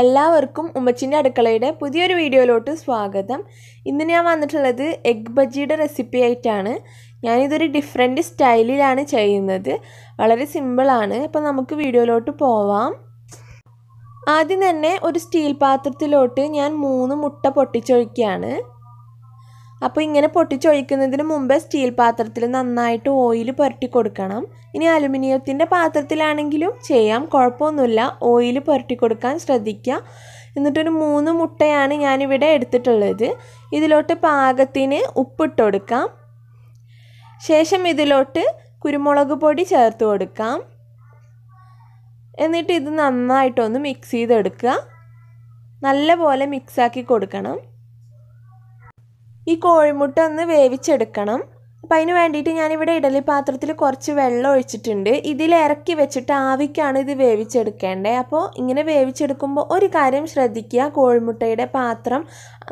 എല്ലാവർക്കും ഉമ്മച്ചിന്റെ അടുക്കളയുടെ പുതിയൊരു വീഡിയോയിലോട്ട് സ്വാഗതം. ഇന്ന് ഞാൻ വന്നിട്ടുള്ളത് എഗ് ബജിയുടെ റെസിപ്പി ആയിട്ടാണ്. ഞാനിതൊരു ഡിഫറെന്റ് സ്റ്റൈലിലാണ് ചെയ്യുന്നത്. വളരെ സിമ്പിളാണ് അപ്പോൾ നമുക്ക് വീഡിയോയിലോട്ട് പോവാം. ആദ്യം തന്നെ ഒരു സ്റ്റീൽ പാത്രത്തിലോട്ട് ഞാൻ മൂന്ന് മുട്ട പൊട്ടിച്ചൊഴിക്കുകയാണ്. അപ്പോൾ ഇങ്ങനെ പൊട്ടിച്ചൊഴിക്കുന്നതിന് മുമ്പേ സ്റ്റീൽ പാത്രത്തിൽ നന്നായിട്ട് ഓയിൽ പുരട്ടി കൊടുക്കണം. ഇനി അലുമിനിയത്തിന്റെ പാത്രത്തിലാണെങ്കിലും ചെയ്യാം കുഴപ്പമൊന്നുമില്ല. ഓയിൽ പുരട്ടി കൊടുക്കാൻ ശ്രദ്ധിക്കുക. എന്നിട്ടൊരു മൂന്ന് മുട്ടയാണ് ഞാനിവിടെ എടുത്തിട്ടുള്ളത്. ഇതിലോട്ട് പാകത്തിന് ഉപ്പിട്ട് കൊടുക്കാം. ശേഷം ഇതിലോട്ട് കുരുമുളക് പൊടി ചേർത്ത് കൊടുക്കാം. എന്നിട്ട് ഇത് നന്നായിട്ടൊന്ന് മിക്സ് ചെയ്തെടുക്കുക. നല്ലപോലെ മിക്സാക്കി കൊടുക്കണം. ഈ കോഴിമുട്ട ഒന്ന് വേവിച്ചെടുക്കണം. അപ്പം അതിന് വേണ്ടിയിട്ട് ഞാനിവിടെ ഇഡലി പാത്രത്തിൽ കുറച്ച് വെള്ളം ഒഴിച്ചിട്ടുണ്ട്. ഇതിൽ ഇറക്കി വെച്ചിട്ട് ആവിക്കാണ് ഇത് വേവിച്ചെടുക്കേണ്ടത് അപ്പോൾ ഇങ്ങനെ വേവിച്ചെടുക്കുമ്പോൾ ഒരു കാര്യം ശ്രദ്ധിക്കുക. കോഴിമുട്ടയുടെ പാത്രം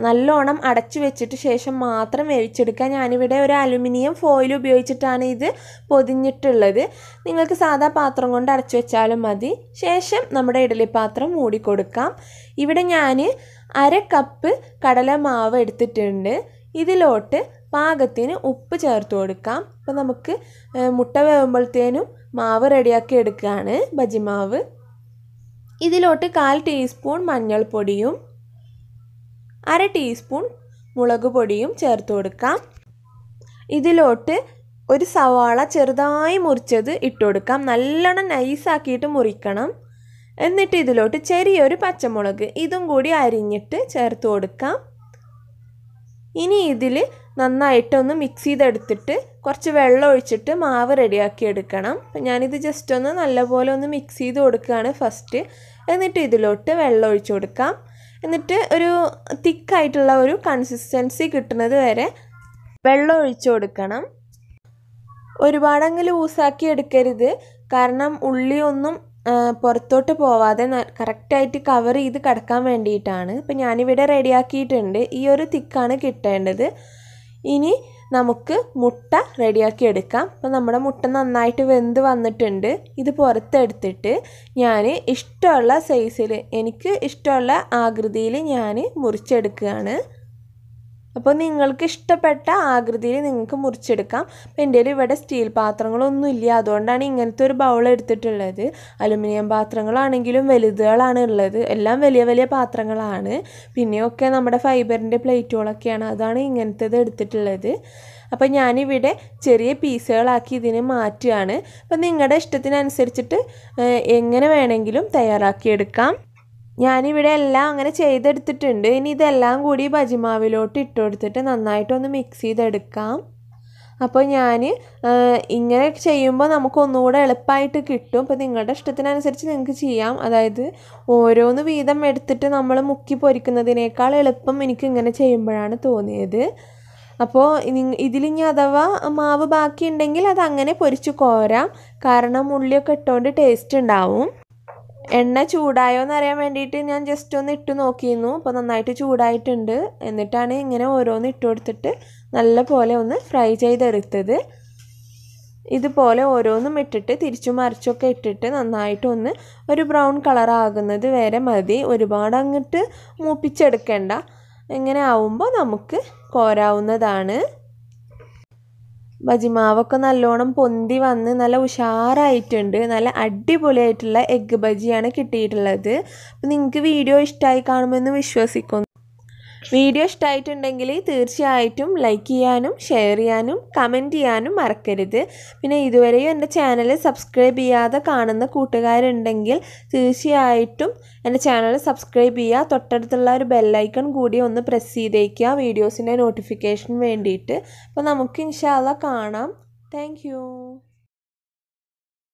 നല്ലോണം അടച്ചു വെച്ചിട്ട് ശേഷം മാത്രം വേവിച്ചെടുക്കുക. ഞാനിവിടെ ഒരു അലുമിനിയം ഫോയിൽ ഉപയോഗിച്ചിട്ടാണ് ഇത് പൊതിഞ്ഞിട്ടുള്ളത്. നിങ്ങൾക്ക് സാധാ പാത്രം കൊണ്ട് അടച്ചു വെച്ചാലും മതി. ശേഷം നമ്മുടെ ഇഡലി പാത്രം മൂടിക്കൊടുക്കാം. ഇവിടെ ഞാൻ അര കപ്പ് കടലമാവ് എടുത്തിട്ടുണ്ട്. ഇതിലോട്ട് പാകത്തിന് ഉപ്പ് ചേർത്ത് കൊടുക്കാം. അപ്പം നമുക്ക് മുട്ട വേവുമ്പോഴത്തേനും മാവ് റെഡിയാക്കി എടുക്കുകയാണ് ബജിമാവ്. ഇതിലോട്ട് കാൽ ടീസ്പൂൺ മഞ്ഞൾപ്പൊടിയും അര ടീസ്പൂൺ മുളക് പൊടിയും ചേർത്ത് കൊടുക്കാം. ഇതിലോട്ട് ഒരു സവാള ചെറുതായി മുറിച്ചത് ഇട്ട് കൊടുക്കാം. നല്ലോണം നൈസാക്കിയിട്ട് മുറിക്കണം. എന്നിട്ട് ഇതിലോട്ട് ചെറിയൊരു പച്ചമുളക് ഇതും കൂടി അരിഞ്ഞിട്ട് ചേർത്ത് കൊടുക്കാം. ഇനി ഇതിൽ നന്നായിട്ടൊന്ന് മിക്സ് ചെയ്തെടുത്തിട്ട് കുറച്ച് വെള്ളം ഒഴിച്ചിട്ട് മാവ് റെഡിയാക്കി എടുക്കണം. അപ്പം ഞാനിത് ജസ്റ്റ് ഒന്ന് നല്ലപോലെ ഒന്ന് മിക്സ് ചെയ്ത് കൊടുക്കുകയാണ് ഫസ്റ്റ് എന്നിട്ട് ഇതിലോട്ട് വെള്ളം ഒഴിച്ച് കൊടുക്കാം. എന്നിട്ട് ഒരു തിക്കായിട്ടുള്ള ഒരു കൺസിസ്റ്റൻസി കിട്ടുന്നത് വരെ വെള്ളം ഒഴിച്ചു കൊടുക്കണം. ഒരുപാടങ്ങ് ലൂസാക്കി എടുക്കരുത്. കാരണം ഉള്ളി ഒന്നും പുറത്തോട്ട് പോവാതെ കറക്റ്റായിട്ട് കവർ ചെയ്ത് കിടക്കാൻ വേണ്ടിയിട്ടാണ്. ഇപ്പം ഞാനിവിടെ റെഡിയാക്കിയിട്ടുണ്ട് ഈ ഒരു തിക്കാണ് കിട്ടേണ്ടത്. ഇനി നമുക്ക് മുട്ട റെഡിയാക്കി എടുക്കാം. അപ്പോൾ നമ്മുടെ മുട്ട നന്നായിട്ട് വെന്ത് വന്നിട്ടുണ്ട്. ഇത് പുറത്തെടുത്തിട്ട് ഞാൻ ഇഷ്ടമുള്ള സൈസിൽ എനിക്ക് ഇഷ്ടമുള്ള ആകൃതിയിൽ ഞാൻ മുറിച്ചെടുക്കുകയാണ്. അപ്പോൾ നിങ്ങൾക്ക് ഇഷ്ടപ്പെട്ട ആകൃതിയിൽ നിങ്ങൾക്ക് മുറിച്ചെടുക്കാം. അപ്പോൾ എന്റെ ഇവിടെ സ്റ്റീൽ പാത്രങ്ങളൊന്നും ഇല്ല. അതുകൊണ്ടാണ് ഇങ്ങനത്തെ ഒരു ബൗൾ എടുത്തിട്ടുള്ളത്. അലുമിനിയം പാത്രങ്ങളാണെങ്കിലും വലുതുകളാണ് ഉള്ളത്. എല്ലാം വലിയ വലിയ പാത്രങ്ങളാണ്. പിന്നെയൊക്കെ നമ്മുടെ ഫൈബറിന്റെ പ്ലേറ്റുകളൊക്കെയാണ്. അതാണ് ഇങ്ങനത്തേത് എടുത്തിട്ടുള്ളത്. അപ്പോൾ ഞാനിവിടെ ചെറിയ പീസുകളാക്കി ഇതിനെ മാറ്റുകയാണ്. അപ്പോൾ നിങ്ങളുടെ ഇഷ്ടത്തിനനുസരിച്ചിട്ട് എങ്ങനെ വേണമെങ്കിലും തയ്യാറാക്കിയെടുക്കാം. ഞാനിവിടെ എല്ലാം അങ്ങനെ ചെയ്തെടുത്തിട്ടുണ്ട്. ഇനി ഇതെല്ലാം കൂടി ബജിമാവിലോട്ട് ഇട്ട് കൊടുത്തിട്ട് നന്നായിട്ടൊന്ന് മിക്സ് ചെയ്തെടുക്കാം. അപ്പോൾ ഞാൻ ഇങ്ങനെ ചെയ്യുമ്പോൾ നമുക്ക് ഒന്നുകൂടെ എളുപ്പമായിട്ട് കിട്ടും. അപ്പോൾ നിങ്ങളുടെ ഇഷ്ടത്തിനനുസരിച്ച് നിങ്ങൾക്ക് ചെയ്യാം. അതായത് ഓരോന്ന് വീതം എടുത്തിട്ട് നമ്മൾ മുക്കി പൊരിക്കുന്നതിനേക്കാൾ എളുപ്പം എനിക്ക് ഇങ്ങനെ ചെയ്യുമ്പോഴാണ് തോന്നിയത്. അപ്പോൾ ഇതിലിനി അഥവാ മാവ് ബാക്കിയുണ്ടെങ്കിൽ അത് അങ്ങനെ പൊരിച്ച് കോരാം. കാരണം ഉള്ളിയൊക്കെ ഇട്ടുകൊണ്ട് ടേസ്റ്റ് ഉണ്ടാവും. എണ്ണ ചൂടായോ എന്ന് അറിയാൻ വേണ്ടിയിട്ട് ഞാൻ ജസ്റ്റ് ഒന്ന് ഇട്ട് നോക്കിയിരുന്നു. അപ്പോൾ നന്നായിട്ട് ചൂടായിട്ടുണ്ട്. എന്നിട്ടാണ് ഇങ്ങനെ ഓരോന്ന് ഇട്ട് കൊടുത്തിട്ട് നല്ല പോലെ ഒന്ന് ഫ്രൈ ചെയ്തെടുത്തത്. ഇതുപോലെ ഓരോന്നും ഇട്ടിട്ട് തിരിച്ചു മറിച്ചൊക്കെ ഇട്ടിട്ട് നന്നായിട്ടൊന്ന് ഒരു ബ്രൗൺ കളർ ആകുന്നത് വരെ മതി. ഒരുപാട് അങ്ങോട്ട് മൂപ്പിച്ചെടുക്കേണ്ട. ഇങ്ങനെ ആവുമ്പോൾ നമുക്ക് കോരാവുന്നതാണ്. ബജിമാവൊക്കെ നല്ലോണം പൊന്തി വന്ന് നല്ല ഉഷാറായിട്ടുണ്ട്. നല്ല അടിപൊളിയായിട്ടുള്ള എഗ്ഗ് ബജിയാണ് കിട്ടിയിട്ടുള്ളത്. അപ്പം നിങ്ങൾക്ക് വീഡിയോ ഇഷ്ടമായി കാണുമെന്ന് വിശ്വസിക്കുന്നു. വീഡിയോ ഇഷ്ടമായിട്ടുണ്ടെങ്കിൽ തീർച്ചയായിട്ടും ലൈക്ക് ചെയ്യാനും ഷെയർ ചെയ്യാനും കമന്റ് ചെയ്യാനും മറക്കരുത്. പിന്നെ ഇതുവരെയും എന്റെ ചാനൽ സബ്സ്ക്രൈബ് ചെയ്യാതെ കാണുന്ന കൂട്ടുകാരുണ്ടെങ്കിൽ തീർച്ചയായിട്ടും എന്റെ ചാനൽ സബ്സ്ക്രൈബ് ചെയ്യുക. തൊട്ടടുത്തുള്ള ഒരു ബെല്ലൈക്കൺ കൂടി ഒന്ന് പ്രസ് ചെയ്തേക്കുക. വീഡിയോസിന്റെ നോട്ടിഫിക്കേഷൻ വേണ്ടിയിട്ട്. അപ്പോൾ നമുക്ക് ഇൻഷാല്ല കാണാം. താങ്ക്